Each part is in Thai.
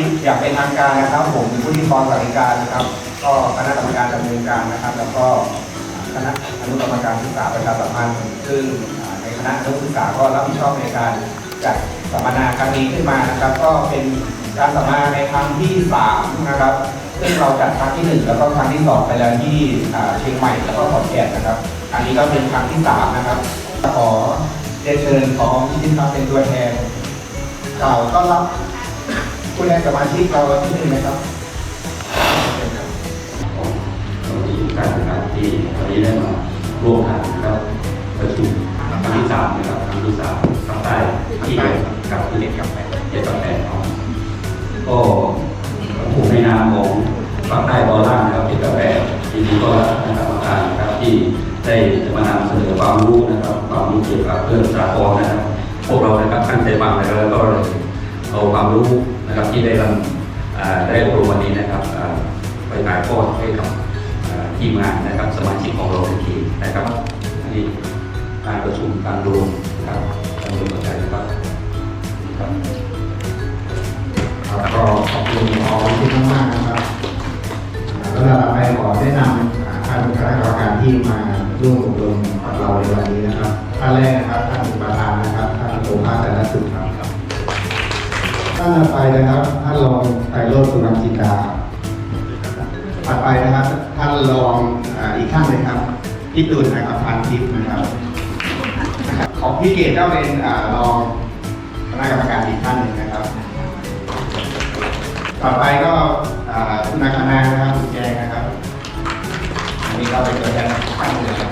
อสวัสดีอย่างเป็นทางการนะครับ ผมผู้ที่กรสวัสดิการนะครับ ก็คณะกรรมการดำเนินการนะครับ แล้วก็คณะอนุกรรมการศึกษาประชาสัมพันธ์ซึ่งในคณะอนุศึกษาก็รับผิดชอบในการจัดสัมมนาครั้งนี้ขึ้นมานะครับ ก็เป็นการสัมมนาในครั้งที่สามนะครับซึ่งเราจัดครั้งที่หนึ่งแล้วก็ครั้งที่สองไปแล้วที่เชียงใหม่แล้วก็ขอนแก่นนะครับอันนี้ก็เป็นครั้งที่สามนะครับขอเรียนเชิญของพิธิพัฒน์เป็นตัวแทนกล่าวต้อนรับ ผู้แทนสมาชิกเราที่หนึ่งนะครับสวัสดีทุการที่วันนี้ได้มาร่วมกันนะครับประชุมครั้งที่สามนะครับครั้งที่สามภาคใต้ที่เดียวกับที่เด็กกับแปดเจ็ดกับแปดเนาะก็ผมในนามของภาคใต้บอลล่างนะครับเจ็ดกับแปดทีนี้ก็คณะกรรมการนะครับที่ได้มานำเสนอความรู้นะครับความรู้เกี่ยวกับเรื่องสากลนะครับ พวกเรานะครับตั้งใจฟังแล้วก็เอาความรู้ นะครับที่ได้รับได้อบรมวันนี้นะครับไปถ่ายทอดให้กับทีมงานนะครับสมาชิกของเราในทีนะครับนี่การประชุมการรวมนะครับการรวมกันนะครับครับครับก็ขอบคุณพอที่มากนะครับแล้วเราไปขอแนะนำท่านคณะกรรมการที่มาร่วมอบรมกับเราในวันนี้นะครับท่านแรกนะครับท่านประธานนะครับท่านโอภาสแต่ละสุดครับ ท่านต่อไปนะครับท่านรองไพโรจน์สุวรรณจินดาถัดไปนะครับ ท่านรองอ่าอีกท่านหนึงครับพี่ตูนนะครับพันทิพย์นะครับ ของพี่เกดก็เป็นอ่ารองคณะกรรมการอีกท่านหนึ่งนะครับ ต่อไปก็อ่าคุณนาคณานะครับคุณแจงนะครับอันนี้ก็เป็นตัวแทนของท่านเลยครับ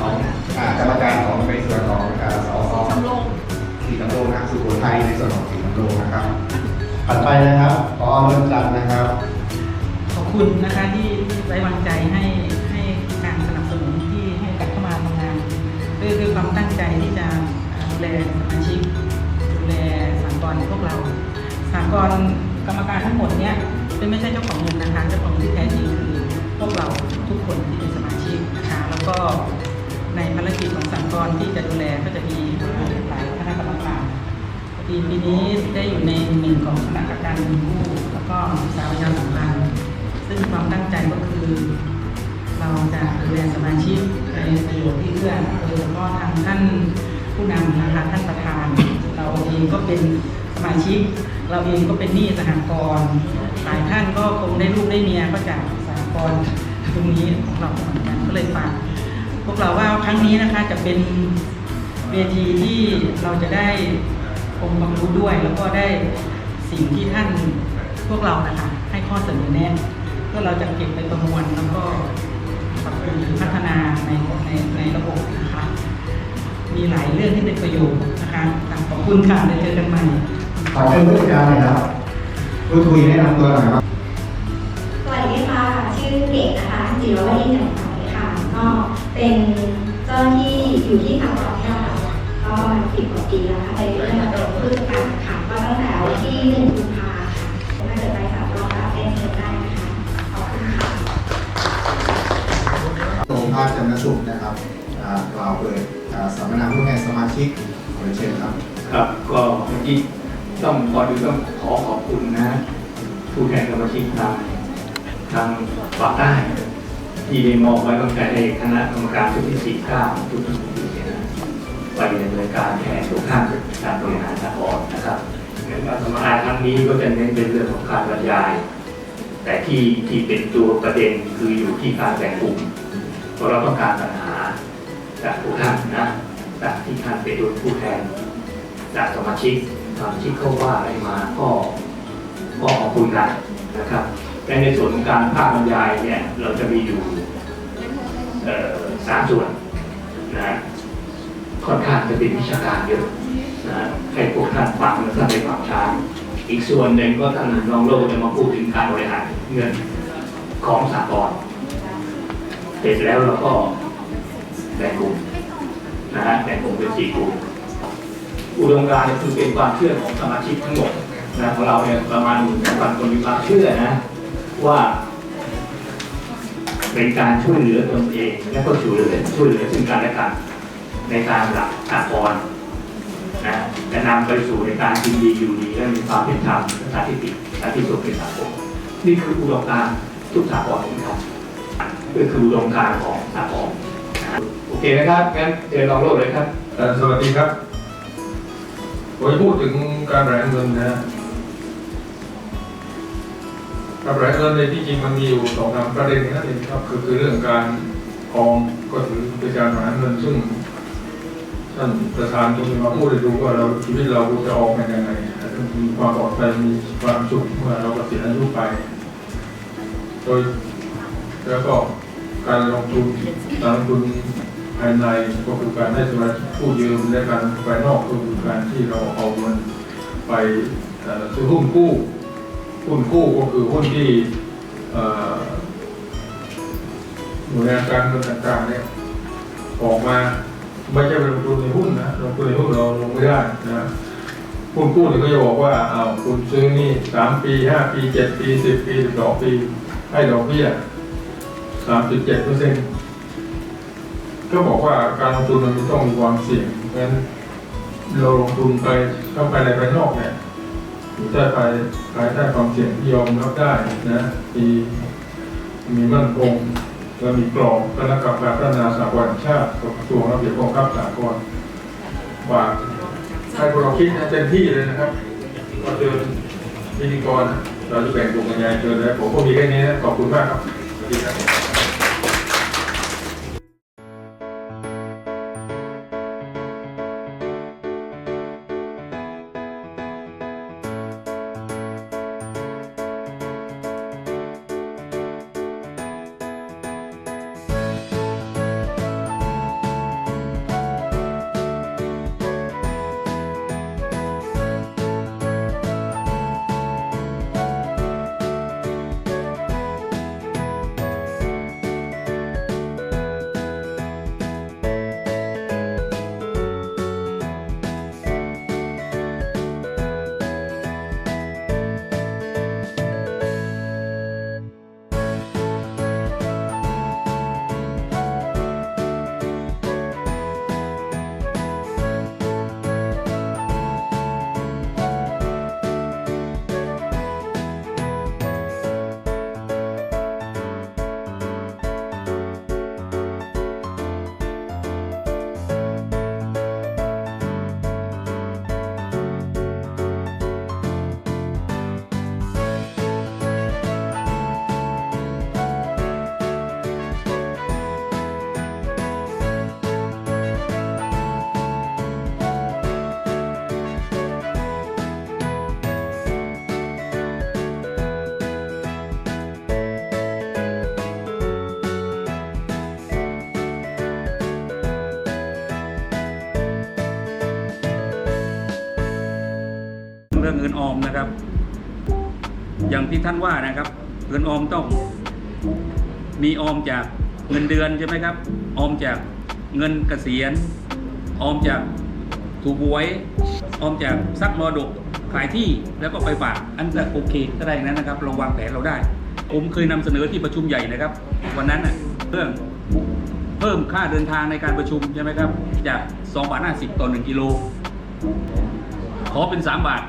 ของอ่ากรรมการของในส่วนของอ่าสสสีลำโรงนะครับสุโขทัยในส่วนของ สีลำโรงนะครับถัดไปนะครับพอเริ่มจันทร์นะครับ ขอบคุณนะคะที่ไว้วางใจให้ให้การสนับสนุนที่ให้กลับเข้ามาทำงานด้วยด้วยความตั้งใจที่จะดูแลสมาชิกดูแลสากลพวกเราสากลกรรมการทั้งหมดเนี้ยเป็นไม่ใช่เจ้าของเงินนะคะเจ้าของเงินที่แท้จริงคือพวกเราทุกคนที่เป็นสมาชิกนะคะแล้วก็ในภารกิจของสากลที่จะดูแลก็จะมีหลายคณะกรรมการ ปีปีนี้ได้อยู่ในหนึ่งของคณะกรรมการเงินกู้แล้วก็ศึกษาประชาสัมพันธ์ซึ่งความตั้งใจก็คือ เราจะดูแลสมาชิกในประโยชน์ที่เอื้อโดยเฉพาะทางท่านผู้นำนะคะท่านประธาน เราเองก็เป็นสมาชิก เราเองก็เป็นหนี้สหกรณ์หลายท่านก็คงได้ลูกได้เมียก็จากสหกรณ์ตรงนี้ของเราเหมือนกันก็เลยฝากพวกเราว่าครั้งนี้นะคะจะเป็นเวทีที่เราจะได้ องค์ความรู้ด้วย แล้วก็ได้สิ่งที่ท่านพวกเรานะคะให้ข้อเสนอแนะเพื่อเราจะเก็บไปประมวลแล้วก็ปรับปรุงพัฒนาในในในระบบนะคะ มีหลายเรื่องที่เป็นประโยชน์นะคะขอบคุณค่ะเดี๋ยวเจอกันใหม่ขอเชิญผู้จัดการหน่อยครับพูดคุยแนะนำตัวหน่อยครับสวัสดีค่ะ ชื่อเกดนะคะจิรวดีจันทร์ใสค่ะก็เป็นเจ้าหน้าที่อยู่ที่สากลเนี่ยค่ะก็มา สิบกว่าปีแล้วค่ะในเรื่องพืชการค่ะก็ตั้งแต่วันที่หนึ่งกุมภาค่ะถ้าเกิดไปสากลก็เป็นเชิญได้นะคะขอบคุณค่ะโรงภาคจันทสุขนะครับกล่าวเปิดสัมมนาผู้แทนสมาชิกขอเชิญครับ ครับก็เมื่อกี้ต้องขอดูต้องขอขอบคุณนะ ผู้แทนสมาชิกทางทางฝากใต้ที่ได้มอบไว้ตั้งแต่ในคณะกรรมการชุดที่สี่เก้าทุกท่านเนี่ยนะ ไปดำเนินการแทนทุกท่านการบริหารสากลนะครับในการสมนาครั้งนี้ก็จะเน้นเป็นเรื่องของการบรรยาย แต่ที่ที่เป็นตัวประเด็นคืออยู่ที่การแบ่งกลุ่มเพราะเราต้องการปัญหาจากทุกท่านนะจากที่ท่านเป็นผู้แทนจากสมาชิกสมาชิกเขาว่าอะไรมาก็ก็ขอบคุณกันะครับและในส่วนของการภาคบรรยายเนี่ยเราจะมีอยู่สามส่วนนะ ค่อนข้างจะเป็นวิชาการเยอะนะให้พวกท่านฟังแล้วท่านไปปรับใช้าอีกส่วนหนึ่งก็ท่านรองโลกจะมาพูดถึงการบริหารเงินของสากลเสร็จแล้วเราก็แบ่งกลุ่มนะฮะแบ่งกลุ่มเป็นสี่กลุ่มอุดมการณ์คือเป็นความเชื่อของสมาชิกทั้งหมดนะของเราเนี่ยประมาณหนึ่งพันคนมีความเชื่อนะ ว่าเป็นการช่วยเหลือตนเองและก็ช่วยเหลือช่วยเหลือซึ่งกันและกัน ในการหลักสากลนนะจะนำไปสู่ในการกินดีอยู่ดีและมีความเป็นธรรมและสาธิติและที่สุดเป็นสังคมนี่คืออุดมการณ์ทุกสากลที่ทำก็คืออุดมการณ์ของสากลนะโอเคนะครับงั้นเชิญลองโลดเลยครับเอ่อสวัสดีครับผมจะพูดถึงการแหลเงินนะฮะการแหลเงินในที่จริงมันมีอยู่สองสามประเด็นนั่นเองครับคือคือเรื่องการออมก็ถือเป็นการแหลเงินซึ่ง ท่านประธานตรงนี้มาพูดให้ดูว่าเราชีวิตเราจะออมกันยังไงมีความปลอดภัยมีความสุขเมื่อเราเกษียณอายุไป โดยแล้วก็การลงทุนการลงทุนภายในก็คือการให้สมาชิกผู้ยืมและการลงทุนภายนอกก็คือการที่เราเอาเงินไปซื้อหุ้นกู้หุ้นกู้ก็คือหุ้นที่หน่วยงานการเงินต่างๆเนี่ยออกมา ไม่ใช่ไปลงทุนในหุ้นนะลงทุนในหุ้นเราลงไม่ได้นะหุ้นกู้เนี่ยก็จะบอกว่าเอาคุณซื้อนี่สามปีห้าปีเจ็ดปีสิบปีสิบสองปีให้ดอกเบี้ยสามจุดเจ็ดเปอร์เซ็นต์ก็บอกว่าการลงทุนมันต้องมีความเสี่ยงเพราะฉะนั้นเราลงทุนไปเข้าไปในภายนอกเนี่ยอยู่ใต้ภายภายใต้ความเสี่ยงที่ยอมรับได้นะมีมีมั่นคง และมีกรอบคณะกรรมการพัฒนาสากลชาติกับกระทรวงระเบียบกองทัพสากลฝากให้พวกเราคิดนะเต็มที่เลยนะครับก็เชิญพิธีกรเราจะแบ่งกลุ่มกันยังไงเชิญเลยผมก็มีแค่นี้นะขอบคุณมากครับสวัสดีครับ เรื่องเงินออมนะครับ อย่างที่ท่านว่านะครับ เงินออมต้อง มีออมจากเงินเดือนใช่ไหมครับ ออมจากเงินเกษียณ ออมจากถูกหวย ออมจากซักมรดกขายที่แล้วก็ไปฝากอันนั้นโอเคก็ได้นั้นนะครับเราวางแผนเราได้ ผมเคยนำเสนอที่ประชุมใหญ่นะครับ วันนั้นน่ะเรื่องเพิ่มค่าเดินทางในการประชุมใช่ไหมครับ จาก2บาท50 ต่อ 1 กิโล ขอเป็น 3 บาท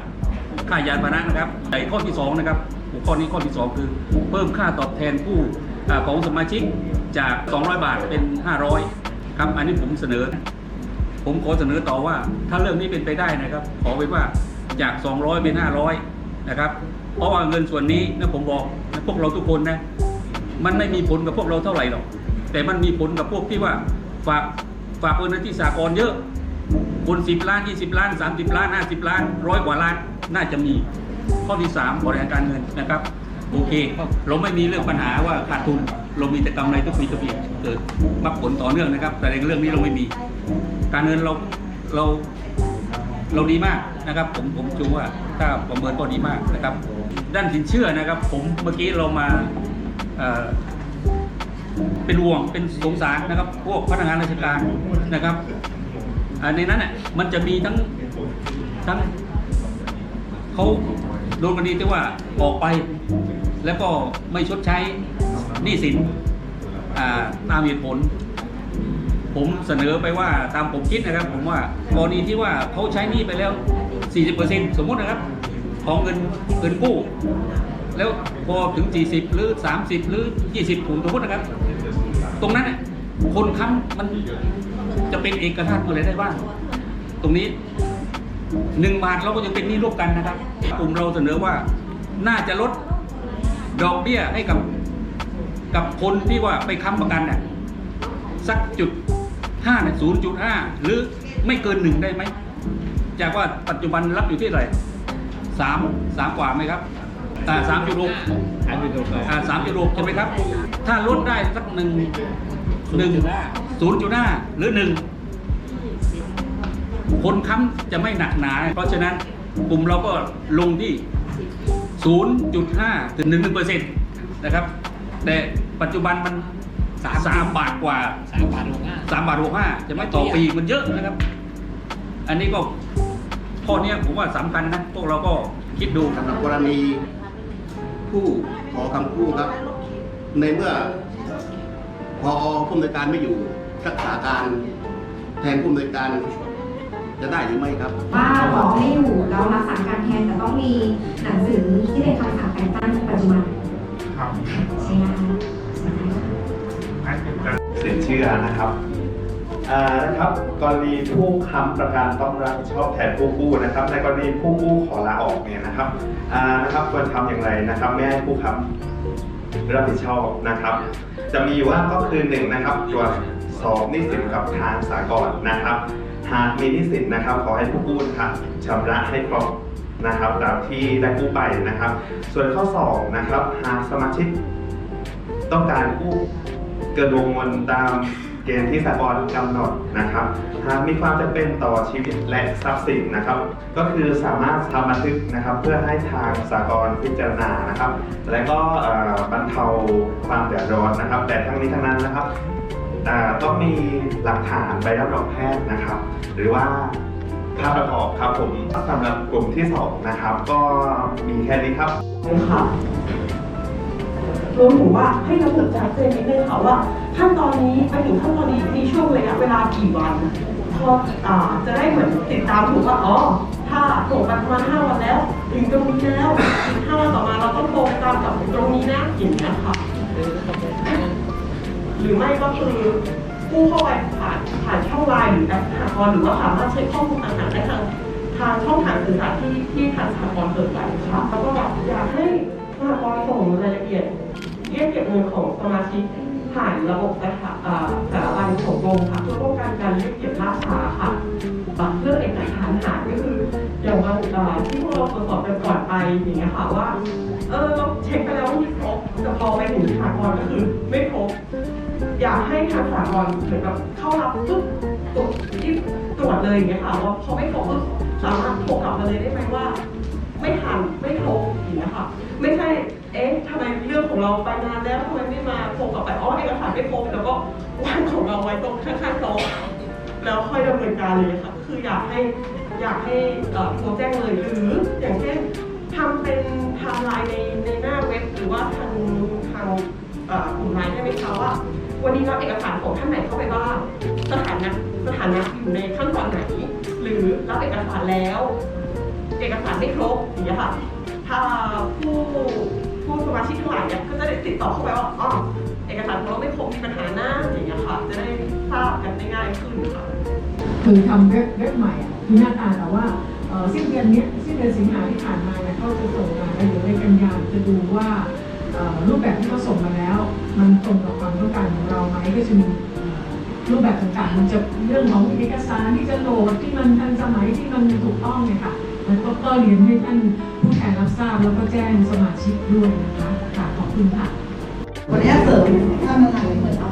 ค่ายานพาหนะนะครับในข้อที่2นะครับหัวข้อนี้ข้อที่ 2 คือเพิ่มค่าตอบแทนผู้ของสมาชิกจาก 200 บาทเป็น 500 ครับอันนี้ผมเสนอ ผมขอเสนอต่อว่าถ้าเรื่องนี้เป็นไปได้นะครับ ขอไว้ว่าจาก 200 เป็น 500 นะครับ เพราะว่าเงินส่วนนี้นะผมบอกนะพวกเราทุกคนนะมันไม่มีผลกับพวกเราเท่าไหร่หรอก แต่มันมีผลกับพวกที่ว่าฝากฝากเงินที่สากลเยอะคนสิบล้านยี่สิบล้านสามสิบล้านห้าสิบล้านร้อยกว่าล้าน น่าจะมีข้อที่สามบริหารการเงินนะครับ โอเค เราไม่มีเรื่องปัญหาว่าขาดทุน เรามีแต่กำไรทุกปีทุกปีเกิดมักผลต่อเนื่องนะครับ แต่ในเรื่องนี้เราไม่มี การเงินเราเราเราดีมากนะครับ ผมผมจูว่าถ้าประเมินก็ดีมากนะครับ ด้านสินเชื่อนะครับ ผมเมื่อกี้เรามาเเป็นห่วงเป็นสงสารนะครับ พวกพนักงานราชการนะครับในนั้นน่ะมันจะมีทั้งทั้ง เขาโดนกรณีที่ว่าออกไป แล้วก็ไม่ชดใช้หนี้สินตามเหตุผล ผมเสนอไปว่าตามผมคิดนะครับ ผมว่ากรณีที่ว่าเขาใช้หนี้ไปแล้ว 40%สมมุตินะครับ ของเงินเงินกู้ แล้วพอถึง 40 หรือ 30 หรือ 20ผมสมมตินะครับ ตรงนั้นคนค้ำมันจะเป็นเอกราชอะไรได้บ้าง ตรงนี้ หนึ่งบาทเราก็ยังเป็นหนี้ร่วมกันนะครับกลุ่มเราเสนอว่าน่าจะลดดอกเบี้ยให้กับกับคนที่ว่าไปค้ำประกันน่ะสักจุดห้าเนี่ยศูนย์จุดห้าหรือไม่เกินหนึ่งได้ไหมจากว่าปัจจุบันรับอยู่ที่เท่าไรสามสามกว่าไหมครับอ่าสามจุดหกอ่าสามจุดหกใช่ไหมครับ ถ้าลดได้สักหนึ่งหนึ่งศูนย์จุดห้าหรือหนึ่ง คนค้ำจะไม่หนักหนา เพราะฉะนั้นกลุ่มเราก็ลงที่ 0.5 ถึง1เปอร์เซ็นต์นะครับ แต่ปัจจุบันมัน 3 บาทกว่า 3 บาท65 3บาท65จะไม่ต่อปีมันเยอะนะครับ อันนี้ก็ข้อเนี้ยผมว่าสำคัญนะ พวกเราก็คิดดูสำหรับกรณีผู้ขอคำกู้ครับ ในเมื่อพอผู้อำนวยการไม่อยู่รักษาการแทนผู้อำนวยการ จะได้หรือไม่ครับ ว่าขอไม่อยู่เรารักษาการแทนแต่ต้องมีหนังสือที่เป็นคำสั่งแต่งตั้งปัจจุบันครับใช่ไหมใช่ไหมคะสินเชื่อนะครับอ่านะครับกรณีผู้ค้ำประกันต้องรับผิดชอบแทนผู้กู้นะครับ ในกรณีผู้กู้ขอลาออกเนี่ยนะครับอ่านะครับควรทำอย่างไรนะครับไม่ให้ผู้ค้ำรับผิดชอบนะครับ จะมีอยู่ว่าก็คือหนึ่งนะครับตรวจสอบหนี้สินกับทางสากลนะครับ หากมีนี้สินนะครับขอให้ผู้กู้นะครับชำระให้ครบนะครับตามที่ได้กู้ไปนะครับ ส่วนข้อสองนะครับหากสมาชิกต้องการกู้เกินวงเงินตามเกณฑ์ที่สากลกำหนดนะครับ หากมีความจำเป็นต่อชีวิตและทรัพย์สินนะครับ ก็คือสามารถทำบันทึกนะครับ เพื่อให้ทางสากลพิจารณานะครับ และก็บรรเทาความเดือดร้อนนะครับ แต่ทั้งนี้ทั้งนั้นนะครับ ต้องมีหลักฐานใบรับรองแพทย์นะครับ หรือว่าภาพประกอบครับผมสำหรับกลุ่มที่สองนะครับ ก็มีแค่นี้ครับค่ะรวมถึงว่าให้ระบุชัดเจนนิดนึงค่ะว่าขั้นตอนนี้ไปถึงขั้นตอนนี้มีช่วงระยะเวลากี่วันพออ่าจะได้เหมือนติดตามถูกว่าอ๋อถ้าส่งไปประมาณห้าวันแล้ว ถึงตรงนี้แล้วอีกห้าวันต่อมาเราต้องโทรตามกับตรงนี้นะอย่างนี้ยค่ะ หรือไม่ก็คือผู้เข้าไปผ่านผ่านช่องไลน์หรือแอปสหกรณ์หรือว่าสามารถเช็คข้อมูลต่างๆได้ทางทางช่องทางสื่อสารที่ที่ทางสหกรณ์เปิดไว้ค่ะแล้วก็อยากให้สหกรณ์ส่งรายละเอียดเรียกเก็บเงินของสมาชิกผ่านระบบสถาอ่าสถาบันของกรมค่ะเพื่อป้องกันการเรียกเก็บล่าช้าค่ะเพื่อเอกสารหายก็คืออย่างวันอ่าที่พวกเราตรวจสอบกันก่อนไปอย่างเงี้ยค่ะว่าเออเราเช็คไปแล้วว่ามีครบแต่พอไปถึงสหกรณ์ก็คือไม่ครบ อยากให้ทางสากลเหมือนกับเข้ารับปุ๊บตรวจที่ตรวจเลยอย่างเงี้ยค่ะว่าพอไม่ครบก็สามารถโทรกลับมาเลยได้ไหมว่า ไม่ทันไม่ครบอย่างเงี้ยค่ะ ไม่ใช่เอ๊ะทำไมเรื่องของเราไปนานแล้วทำไมไม่มาโทรกลับไปอ๋อเอกสารไม่ครบแล้วก็วางของเราไว้ตรงข้างๆโต๊ะแล้วค่อยดำเนินการเลยค่ะคืออยากให้อยากให้อ่อโทรแจ้งเลยหรืออย่างเช่นทำเป็นไทม์ไลน์ในในหน้าเว็บหรือว่าทางทางอ่อกลุ่มไลน์ได้ไหมคะว่า วันนี้รับเอกสารของท่านไหนเข้าไปบ้าง สถานะสถานะอยู่ในขั้นตอนไหน หรือรับเอกสารแล้ว เอกสารไม่ครบอย่างเงี้ยค่ะ ถ้าผู้ผู้สมาชิกทั้งหลายเนี่ยก็จะได้ติดต่อเข้าไปว่าอ๋อเอกสารของเราไม่ครบมีปัญหาหน้าอย่างเงี้ยค่ะ จะได้ทราบกันได้ง่ายขึ้นค่ะคือทำเว็บเว็บใหม่อะคือหน้าตาแต่ว่าสิ้นเดือนเนี้ยสิ้นเดือนสิงหาที่ผ่านมาเนี่ยเขาจะส่งมาแล้วเดี๋ยวในกันยาจะดูว่ารูปแบบที่เขาส่งมาแล้ว มันตรงกับความต้องการของ ไหมก็จะมีรูปแบบต่างๆ มันจะเรื่องของเอกสารที่จะโหลดที่มันทันสมัยที่มันถูกต้องเนี่ยค่ะแล้วก็ก็เรียนให้ท่านผู้แทนรับทราบแล้วก็แจ้งสมาชิกด้วยนะคะค่ะขอบคุณค่ะวันนี้เสริมท่านประธานเหมือนเอา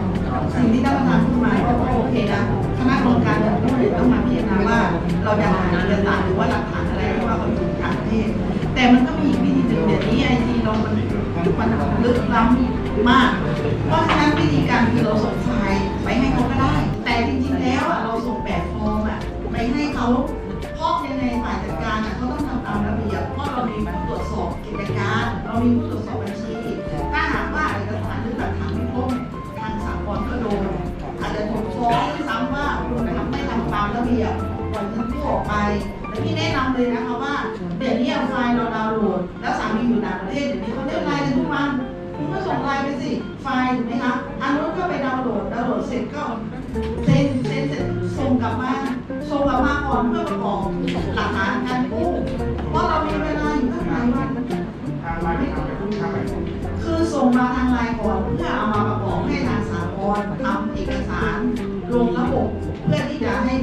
สิ่งที่ท่านประธานพูดมาก็โอเคนะคณะกรรมการเนี่ยต้องต้องมาพิจารณาว่า เราจะหาเอกสารหรือว่าหลักฐานอะไรที่ว่าเขาอยู่ต่างประเทศแต่มันก็มีอีกวิธีหนึ่งเดี๋ยวนี้ไอทีเรามันมันลึกล้ำมาก เพราะฉะนั้นวิธีการคือเราส่งไฟล์ไปให้เขาก็ได้ แต่จริงๆแล้วเราส่งแบบฟอร์มอะไปให้เขาเพราะยังไงฝ่ายจัดการเขาต้องทำตามระเบียบเพราะเรามีผู้ตรวจสอบกิจการ เรามีผู้ตรวจสอบบัญชี ถ้าหากว่าเอกสารหรือหลักฐานไม่ครบทางสากลก็โดนอาจจะถูกฟ้องซ้ำว่าคุณทำไม่ทำตามระเบียบปล่อยเงินกู้ออกไปแต่พี่แนะนำเลยนะคะว่าเดี๋ยวนี้เอาไฟล์เราดาวน์โหลดแล้วสามีอยู่ต่างประเทศเดี๋ยวนี้เขาเรียกไลน์กันทุกวัน คุณก็ส่งไลน์ไปสิ ไฟล์ถูกไหมคะอันนู้นก็ไปดาวน์โหลด ดาวน์โหลดเสร็จก็เซ็นเซ็นเสร็จส่งกลับมา ส่งกลับมาก่อนเพื่อประกอบหลักฐานการกู้เพราะเรามีเวลาอยู่ตั้งหลายวันทางไลน์ทำไปทุกทางไปคือส่งมาทางไลน์ก่อนเพื่อเอามาประกอบให้ทางสากลทำเอกสารลงระบบเพื่อที่จะให้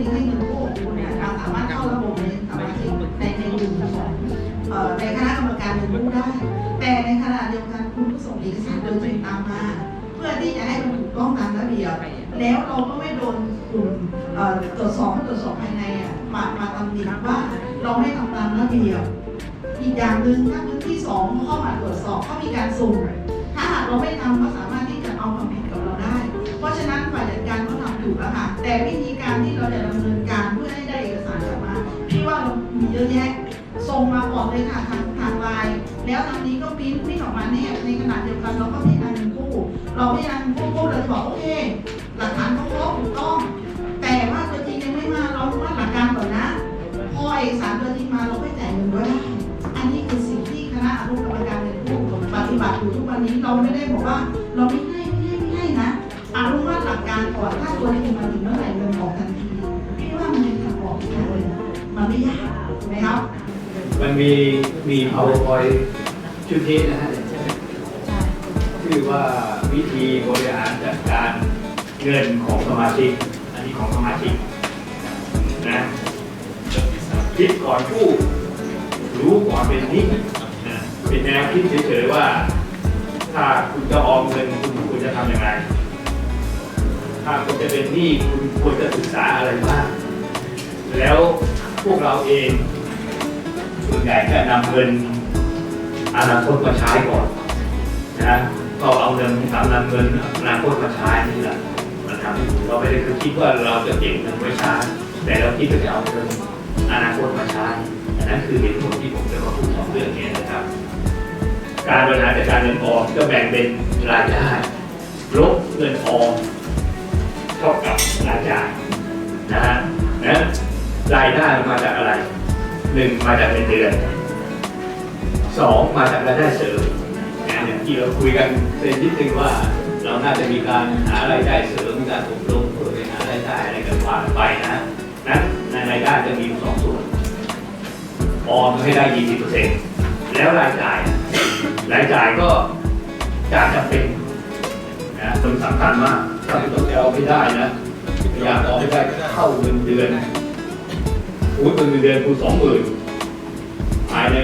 ณะเดียวกันคุณก็ส่งเอกสารโดยตรงตามมา เพื่อที่จะให้มันถูกต้องตามระเบียบแล้วเราก็ไม่โดนกลุ่มตรวจสอบผู้ตรวจสอบภายในอะมามาตำหนิว่าเราไม่ทำตามระเบียบอีกอย่างหนึ่งถ้าพื้นที่สองเข้ามาตรวจสอบเขามีการสุ่มถ้าหากเราไม่ทำก็สามารถที่จะเอาความผิดกับเราได้ เพราะฉะนั้นฝ่ายจัดการเขาทำถูกแล้วค่ะแต่วิธีการที่เราจะดำเนินการเพื่อให้ได้เอกสารกลับมาพี่ว่าเรามีเยอะแยะส่งมาก่อนเลยค่ะ แล้วทางนี้ก็ปิ้นปริ้นออกมาแนบในขณะเดียวกันเราก็พิจารณาเงินกู้เราพิจารณาเงินกู้เราจะบอกโอเคหลักฐานเขาครบถูกต้อง แต่ว่าตัวจริงยังไม่มาเราว่าหลักการก่อนนะพอเอกสารตัวจริงมาเราไม่จ่ายเงินก็ได้อันนี้คือสิ่งที่คณะอนุกรรมการเงินกู้ปฏิบัติอยู่ทุกวันนี้เราไม่ได้บอกว่าเราไม่ให้ไม่ให้ไม่ให้นะอนุมัติหลักการก่อนถ้าตัวจริงมาถึงเมื่อไหร่เงินออกทันทีพี่ว่ามันเป็นทางออกที่เลยมันไม่ยากถูกไหมครับมันมีมี powerpoint ชุดนี้นะฮะชื่อว่าวิธีบริหารจัดการเงินของสมาชิก อันนี้ของสมาชิกนะคิดก่อนกู้รู้ก่อนเป็นหนี้นะเป็นแนวคิดเฉยๆว่า ถ้าคุณจะออมเงินคุณควรจะทำอย่างไรถ้าคุณจะเป็นหนี้คุณควรจะศึกษาอะไรบ้างแล้วพวกเราเองส่วนใหญ่ก็นำเงิน อนาคตมาใช้ก่อนนะก็เอาเงินสำนำเงินอนาคตมาใช้นี่แหละมันทำให้เราไม่ได้คือคิดว่าเราจะเก็บเงินไว้ใช้แต่เราคิดว่าจะเอาเงินอนาคตมาใช้อันนั้นคือเหตุผลที่ผมจะมาพูดสองเรื่องนี้นะครับ การบริหารจัดการเงินออมก็แบ่งเป็นรายได้ลบเงินออมเท่ากับรายจ่ายนะฮะนะรายได้มาจากอะไรหนึ่งมาจากเงินเดือน สองมาจากรายได้เสริมนะอย่างที่เราคุยกันเป็นนิดนึงว่า เราน่าจะมีการหารายได้เสริมการอบรมเพื่อไปหารายได้อะไรกันว่าไปนะนั้นในรายได้จะมีสองส่วนออมให้ได้ยี่สิบเปอร์เซ็นต์แล้วรายจ่ายรายจ่ายก็จากจำเป็นนะมันสำคัญมากถ้าคุณจะเอาไม่ได้นะพยายามเอาให้ได้เข้าเงินเดือนคุณเป็นเงินเดือนคุณสองหมื่นภายใน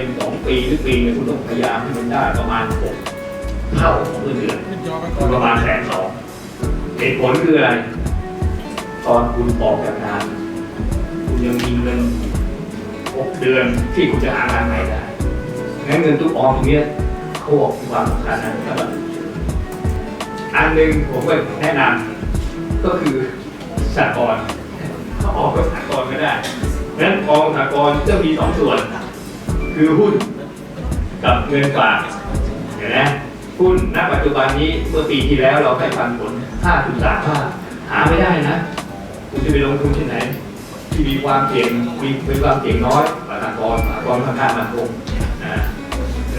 ปีหรือปีเนี่ยคุณต้องพยายามให้มันได้ประมาณหกเท่าของเงินเดือนคือประมาณแสนสองเหตุผลคืออะไร ตอนคุณออกจากงานคุณยังมีเงินหกเดือนที่คุณจะหางานใหม่ได้งั้นเงินทุกออมตรงนี้เขาบอกความสำคัญนะครับอันหนึ่งผมก็แนะนำก็คือสหกรณ์เขาออกก็สหกรณ์ก็ได้นั้นกองสหกรณ์จะมีสองส่วน คือหุ้น กับเงินฝากเห็นไหมหุ้นณปัจจุบันนี้เมื่อปีที่แล้วเราให้ปันผล5.35หาไม่ได้นะ คุณจะไปลงทุนที่ไหน ที่มีความเสี่ยงมีมีความเสี่ยงน้อยกว่าสหกรณ์สหกรณ์ค่อนข้างมั่นคงนะ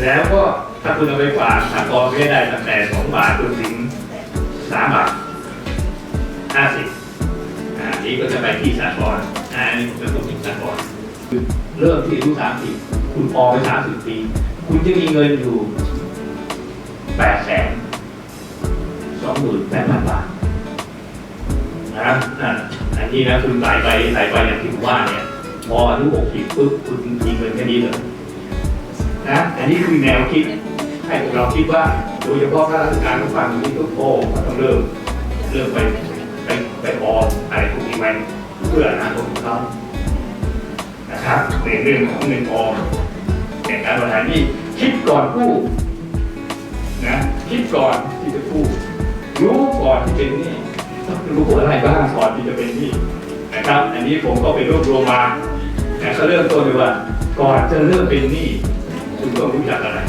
แล้วก็ถ้าคุณเอาไปฝากสหกรณ์ก็ได้ตั้งแต่2บาทจนถึง3บาท50อ่านี้ก็จะไปที่สากลอ่าอันนี้ผมจะพูดถึงสากลคือเริ่มที่อายุสามสิบคุณออไปสามสิบปี คุณจะมีเงินอยู่แปดแสนสองหมื่นแปดพันบาทนะนั่นอันนี้นะคุณใส่ไปใส่ไปอย่างที่ผมว่าเนี่ยพออายุหกสิบปุ๊บคุณมีเงินแค่นี้เลยนะอันนี้คือแนวคิดให้พวกเราคิดว่าโดยเฉพาะข้าราชการทุกฝั่งนี้ทุกโอ้ต้องเริ่มเริ่มไปไปไปออมอะไรพวกนี้ไว้เพื่ออนาคตของเขานะครับในเรื่องของเงินออม แต่การบริหารนี่คิดก่อนกู้นะคิดก่อนที่จะกู้รู้ก่อนที่เป็นนี้ต้องรู้อะไรบ้างก่อนที่จะเป็นนี้นะครับ อันนี้ผมก็ไปรวบรวมมาแต่ก็เริ่มต้นเลยว่า ก่อนจะเริ่มเป็นนี้คุณต้องรู้จักอะไร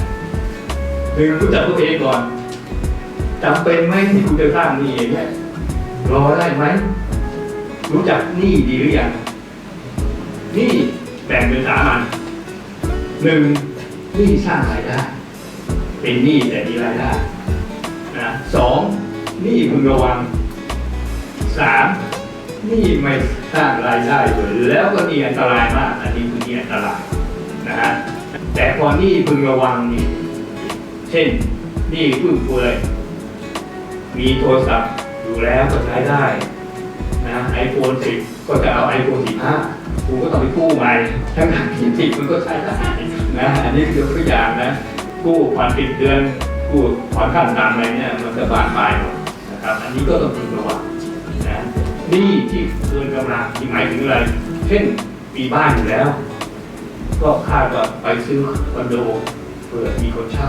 หนึ่งรู้จักตัวเองก่อนจำเป็นไหมที่คุณจะสร้างหนี้อย่างเงี้ยรอได้ไหมรู้จักหนี้ดีหรือยังหนี้แบ่งเป็นสามอัน หนึ่งหนี้สร้างรายได้เป็นหนี้แต่มีรายได้นะสองหนี้พึงระวังสามหนี้ไม่สร้างรายได้เลยแล้วก็มีอันตรายมากอันนี้คือหนี้อันตรายนะฮะแต่พอหนี้พึงระวังนี่เช่นหนี้ฟุ่มเฟือยมีโทรศัพท์อยู่แล้วก็ใช้ได้นะไอโฟนสิบก็จะเอาไอโฟนสิบห้ากูก็ต้องไปกู้ใหม่ทั้งหลังที่สิบมันก็ใช้ได้ นะอันนี้คือตัวอย่างนะกู้ผ่อนติดเดือนกู้ผ่อนขั้นต่ำอะไรเนี่ยมันจะบานปลายหมดนะครับ อันนี้ก็ต้องพึงระวังนะนี่ที่เกินกำลังที่หมายถึงอะไร เช่นมีบ้านอยู่แล้ว ก็คาดว่าไปซื้อคอนโดเพื่อมีคนเช่า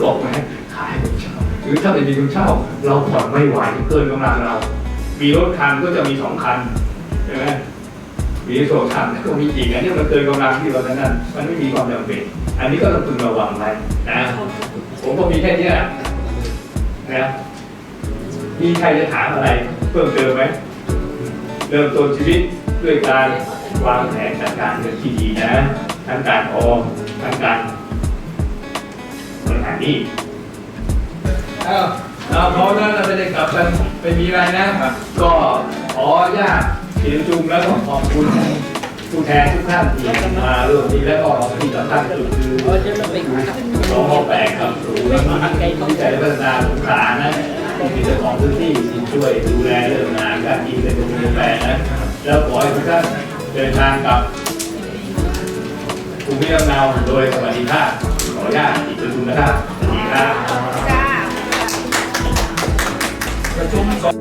กบไหมขายคนเช่าหรือถ้าไม่มีคนเช่า เราผ่อนไม่ไหวเกินกำลังเรา มีรถคันก็จะมีสองคันใช่ไหม มีโซชันก็มีอีกอันนี้มันเกินกำลังที่เรานั้นนั่นมันไม่มีความจำเป็น อันนี้ก็ต้องพึงระวังไว้นะ ผมก็มีแค่เนี้ยนะมีใครจะถามอะไรเพิ่มเติมไหมเริ่มต้นชีวิตด้วยการวางแผนจัดการเงินที่ดีนะทั้งการออมทั้งการบริหารหนี้อ้าวเราพร้อมแล้วเราจะได้กลับกันไม่มีอะไรนะ ก็ขออนุญาต เชิญจุงแล้วก็ขอบคุณผู้แทนทุกท่านที่มาร่วมนี้แล้วก็ที่สำคัญที่สุดคือรองพ่อแปลกครับศูนย์วิจัยและพัฒนาสงขลานะที่เป็นเจ้าของพื้นที่ที่ช่วยดูแลเรื่องงานการกินในกรมโรงแรมนะแล้วขอให้ทุกท่านเดินทางกลับภูมิลำเนาโดยสวัสดิภาพขออนุญาตอีกประชุมนะครับสวัสดีครับประชุมสอง